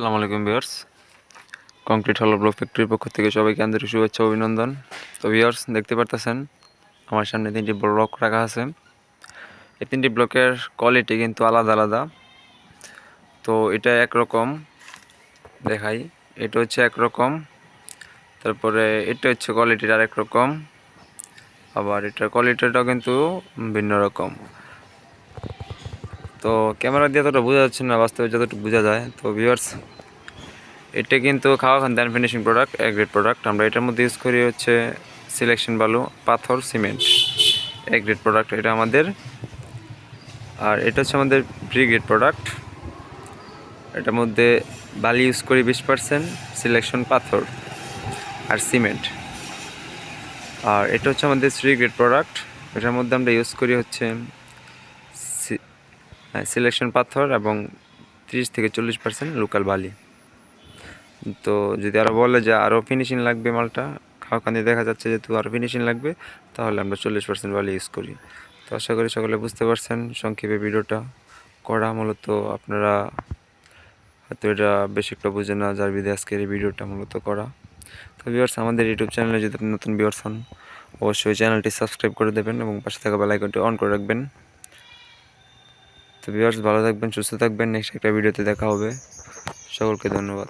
আসসালামু আলাইকুম viewers. Concrete হলো ব্লক ফ্যাক্টরির পক্ষ থেকে সবাইকে আন্তরিক শুভেচ্ছা অভিনন্দন। তো ভিউয়ার্স, দেখতে পারতেছেন, আমার সামনে তিনটি ব্লক রাখা আছে। এই তিনটি ব্লকের কোয়ালিটি কিন্তু আলাদা আলাদা। তো এটা একরকম দেখাই, এটা হচ্ছে একরকম, তারপরে এটা হচ্ছে কোয়ালিটির আরেক রকম, আবার এটার কোয়ালিটিটাও কিন্তু ভিন্ন রকম। তো ক্যামেরা দিয়ে ততটা বোঝা যাচ্ছে না, বাস্তবে যতটুকু বোঝা যায়। তো ভিউয়ার্স এটা কিন্তু খাওয়া খান দেন ফিনিশিং প্রোডাক্ট এক গ্রেড প্রোডাক্ট আমরা এটার মধ্যে ইউজ করি হচ্ছে সিলেকশন বালু, পাথর সিমেন্ট এক গ্রেড প্রোডাক্ট এটা আমাদের। আর এটা হচ্ছে আমাদের প্রি গ্রেড প্রোডাক্ট এটার মধ্যে বালি ইউজ করি বিশ পার্সেন্ট সিলেকশন পাথর আর সিমেন্ট আর এটা হচ্ছে আমাদের থ্রি গ্রেড প্রোডাক্ট এটার মধ্যে আমরা ইউজ করি হচ্ছে সিলেকশন পাথর এবং তিরিশ থেকে চল্লিশ পার্সেন্ট লোকাল বালি। তো যদি আরও বলে যে আরও ফিনিশিং লাগবে মালটা খাওয়াখানি দেখা যাচ্ছে যেহেতু আরও ফিনিশিং লাগবে, তাহলে আমরা চল্লিশ পার্সেন্ট বালি ইউজ করি। তো আশা করি সকলে বুঝতে পারছেন সংক্ষেপে ভিডিওটা করা। মূলত আপনারা হয়তো এটা বেশি একটা বুঝে না, যার বিধে আজকের এই ভিডিওটা মূলত করা। তো ভিউয়ার্স আমাদের ইউটিউব চ্যানেলে যদি আপনি নতুন ভিউয়ার্স হন, অবশ্যই চ্যানেলটি সাবস্ক্রাইব করে দেবেন এবং পাশে থাকা বেল আইকনটি অন করে রাখবেন। তো ভিউয়ার্স ভালো থাকবেন সুস্থ থাকবেন। নেক্সট একটা ভিডিওতে দেখা হবে। সকলকে ধন্যবাদ।